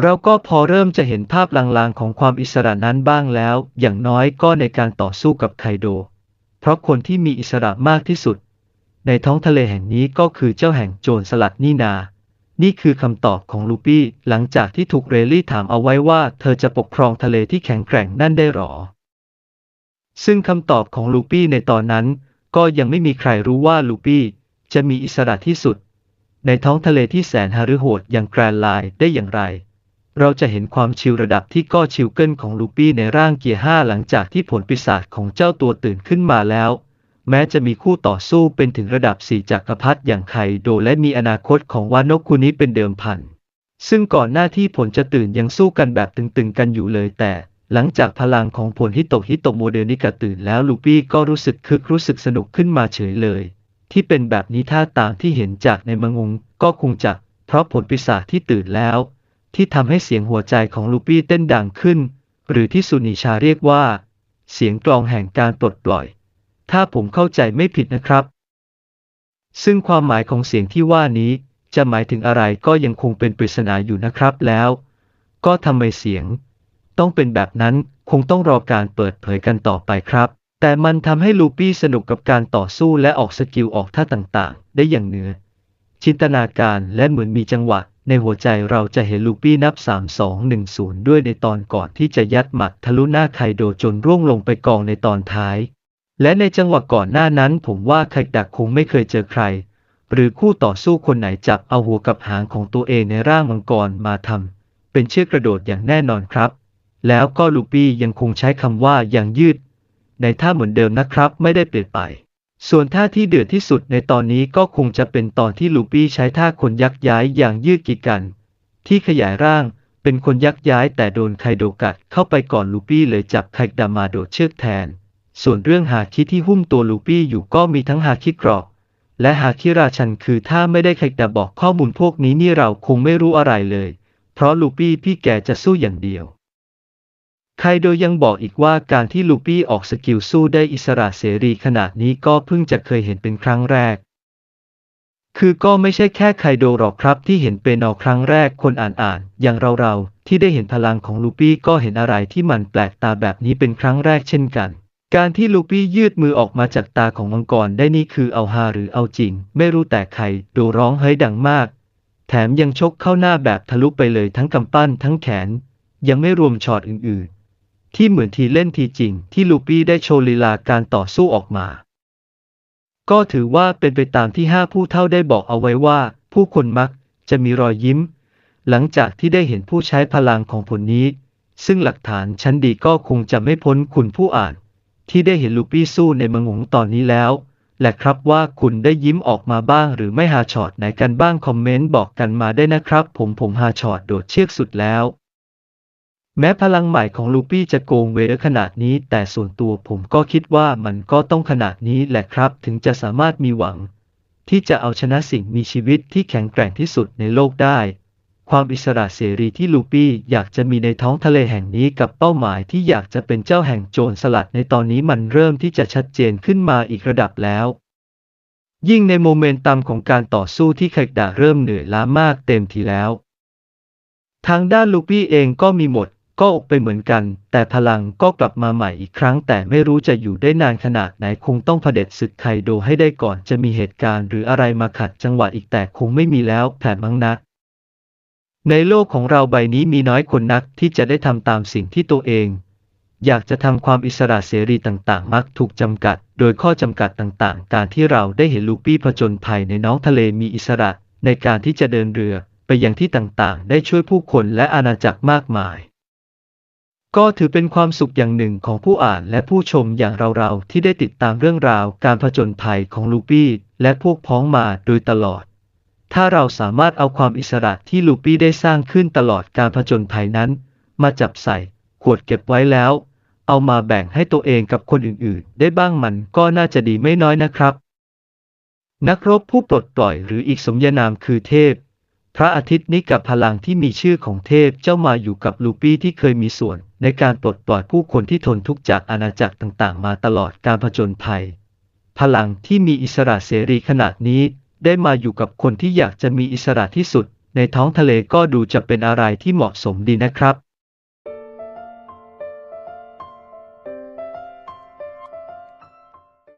เราก็พอเริ่มจะเห็นภาพลางๆของความอิสระนั้นบ้างแล้ว อย่างน้อยก็ในการต่อสู้กับไคโด เพราะคนที่มีอิสระมากที่สุด ในท้องทะเลแห่งนี้ก็คือเจ้าแห่งโจรสลัดนี่นา นี่คือคำตอบของลูปี้หลังจากที่ถูกเรลลี่ถามเอาไว้ว่า เธอจะปกครองทะเลที่แข็งแกร่งนั่นได้หรอ ซึ่งคำตอบของลูปี้ในตอนนั้น ก็ยังไม่มีใครรู้ว่าลูปี้จะมีอิสระที่สุด ในท้องทะเลที่แสนหฤโหดอย่างแกรนไลน์ได้อย่างไร เราจะเห็นความชิลระดับที่ก็ชิลเกิลของลูปี้ในร่างเกียร์ห้าหลังจากที่ผลปีศาจของเจ้าตัวตื่นขึ้นมาแล้ว แม้จะมีคู่ต่อสู้เป็นถึงระดับสี่จักรพรรดิอย่างไคโดและมีอนาคตของวานกคุนี้เป็นเดิมพัน ซึ่งก่อนหน้าที่ผลจะตื่นยังสู้กันแบบตึงๆกันอยู่เลยแต่ หลังจากพลังของผลฮิโตฮิโตโมเดลนิกาตื่นแล้วลูปี้ก็รู้สึกคึกรู้สึกสนุกขึ้นมาเฉยเลย ที่เป็นแบบนี้ท่าตามที่เห็นจากในมังงก็คงจะเพราะผลปีศาจที่ตื่นแล้ว ที่ทำให้เสียงหัวใจของลูปี้เต้นดังขึ้น หรือที่สุนิชาเรียกว่า เสียงกลองแห่งการปลดปล่อย ถ้าผมเข้าใจไม่ผิดนะครับ ซึ่งความหมายของเสียงที่ว่านี้ จะหมายถึงอะไรก็ยังคงเป็นปริศนาอยู่นะครับแล้ว ก็ทำไมเสียง ต้องเป็นแบบนั้นคงต้องรอการเปิดเผยกันต่อไปครับ แต่มันทำให้ลูปี้สนุกกับการต่อสู้และออกสกิลออกท่าต่างๆ ได้อย่างเหนือจินตนาการและเหมือนมีจังหวะ ในหัวใจเราจะเห็นลูปี้นับ 3 2 1 0 ด้วยในตอนก่อนที่จะยัดหมัดทะลุหน้าไคโดจนร่วงลงไปกองในตอนท้าย และในจังหวะก่อนหน้านั้นผมว่าไคดักคงไม่เคยเจอใคร หรือคู่ต่อสู้คนไหนจับเอาหัวกับหางของตัวเองในร่างมังกรมาทำเป็นเชือกกระโดดอย่างแน่นอนครับ แล้วก็ลูปี้ยังคงใช้คำว่าย่างยืด ในท่าเหมือนเดิมนะครับไม่ได้เปลี่ยนไป ส่วนท่าที่เดือดที่สุดในตอนนี้ก็คงจะเป็นตอนที่ลูปี้ใช้ท่าคนยักย้ายอย่างยืดกีกัน ที่ขยายร่างเป็นคนยักย้ายแต่โดนไคโดกัดเข้าไปก่อนลูปี้เลยจับไคดามาโดดเชือกแทน ส่วนเรื่องฮาคิที่หุ้มตัวลูปี้อยู่ก็มีทั้งฮาคิกรอก และฮาคิราชันคือถ้าไม่ได้ไคดาบอกข้อมูลพวกนี้นี่เราคงไม่รู้อะไรเลย เพราะลูปี้พี่แกจะสู้อย่างเดียว ไคโดยังบอกอีกว่าการที่ลูปี้ออกสกิลสู้ได้อิสระเสรีขนาดนี้ก็เพิ่งจะเคยเห็นเป็นครั้งแรก คือก็ไม่ใช่แค่ไคโดหรอกครับที่เห็นเป็นเอาครั้งแรกคนอ่านอ่านๆอย่างเราๆ ที่ได้เห็นพลังของลูปี้ก็เห็นอะไรที่มันแปลกตาแบบนี้เป็นครั้งแรกเช่นกัน การที่ลูปี้ยืดมือออกมาจากตาของมังกรได้นี่คือเอาฮาหรือเอาจริง ไม่รู้แต่ใครโดร้องเฮ้ยดังมาก แถมยังชกเข้าหน้าแบบทะลุไปเลยทั้งกำปั้นทั้งแขน ยังไม่รวมช็อตอื่นๆ ที่เหมือนทีเล่นทีจริง ที่ลูปี้ได้โชว์ลีลาการต่อสู้ออกมา ก็ถือว่าเป็นไปตามที่ห้าผู้เท่าได้บอกเอาไว้ว่า ผู้คนมักจะมีรอยยิ้ม หลังจากที่ได้เห็นผู้ใช้พลังของผลนี้ ซึ่งหลักฐานชั้นดีก็คงจะไม่พ้นคุณผู้อ่าน ที่ได้เห็นลูปี้สู้ในเมืองหงตอนนี้แล้วและครับว่าคุณได้ยิ้มออกมาบ้างหรือไม่ฮาช็อตไหนกันบ้างคอมเมนต์บอกกันมาได้นะครับ ผมผมฮาช็อตโดดเชือกสุดแล้ว แม้พลังใหม่ของลูปี้จะโกงเวอขนาดนี้ แต่ส่วนตัวผมก็คิดว่ามันก็ต้องขนาดนี้แหละครับ ถึงจะสามารถมีหวัง ที่จะเอาชนะสิ่งมีชีวิตที่แข็งแกร่งที่สุดในโลกได้ ความอิสระเสรีที่ลูปี้อยากจะมีในท้องทะเลแห่งนี้กับเป้าหมายที่อยากจะเป็นเจ้าแห่งโจรสลัดในตอนนี้มันเริ่มที่จะชัดเจนขึ้นมาอีกระดับแล้วยิ่งในโมเมนตัมของการต่อสู้ที่ไคดะเริ่มเหนื่อยล้ามากเต็มทีแล้ว ทางด้านลูปี้เองก็มีหมด ก็ออกไปเหมือนกัน แต่พลังก็กลับมาใหม่อีกครั้ง แต่ไม่รู้จะอยู่ได้นานขนาดไหนคงต้องเผด็จศึกไคโดให้ได้ก่อนจะมีเหตุการณ์หรืออะไรมาขัดจังหวะอีกแต่คงไม่มีแล้วแผนมั้งนะในโลกของเราใบนี้มีน้อยคนนักที่จะได้ทำตามสิ่งที่ตัวเอง อยากจะทำความอิสระเสรีต่างๆ มักถูกจำกัด โดยข้อจำกัดต่างๆ การที่เราได้เห็นลูปี้ผจญภัยในน้องทะเลมีอิสระ ในการที่จะเดินเรือไปยังที่ต่างๆ ได้ช่วยผู้คนและอาณาจักรมากมาย ก็ถือเป็นความสุขอย่างหนึ่งของผู้อ่านและผู้ชมอย่างเราๆที่ได้ติดตามเรื่องราวการผจญภัยของลูปี้และพวกพ้องมาโดยตลอด ถ้าเราสามารถเอาความอิสระที่ลูปี้ได้สร้างขึ้นตลอดการผจญภัยนั้น มาจับใส่ขวดเก็บไว้แล้ว เอามาแบ่งให้ตัวเองกับคนอื่นๆ ได้บ้างมันก็น่าจะดีไม่น้อยนะครับ นักรบผู้ปลดปล่อยหรืออีกสมญานามคือเทพ พระอาทิตย์นี้กับพลังที่มีชื่อของเทพเจ้ามาอยู่กับลูปี้ที่เคยมีส่วน ในการปลดปล่อยผู้คนที่ทนทุกข์จากอาณาจักรต่างๆ มาตลอดการผจญภัย พลังที่มีอิสระเสรีขนาดนี้ได้มาอยู่กับคนที่อยากจะมีอิสระที่สุด ในท้องทะเลก็ดูจะเป็นอะไรที่เหมาะสมดีนะครับ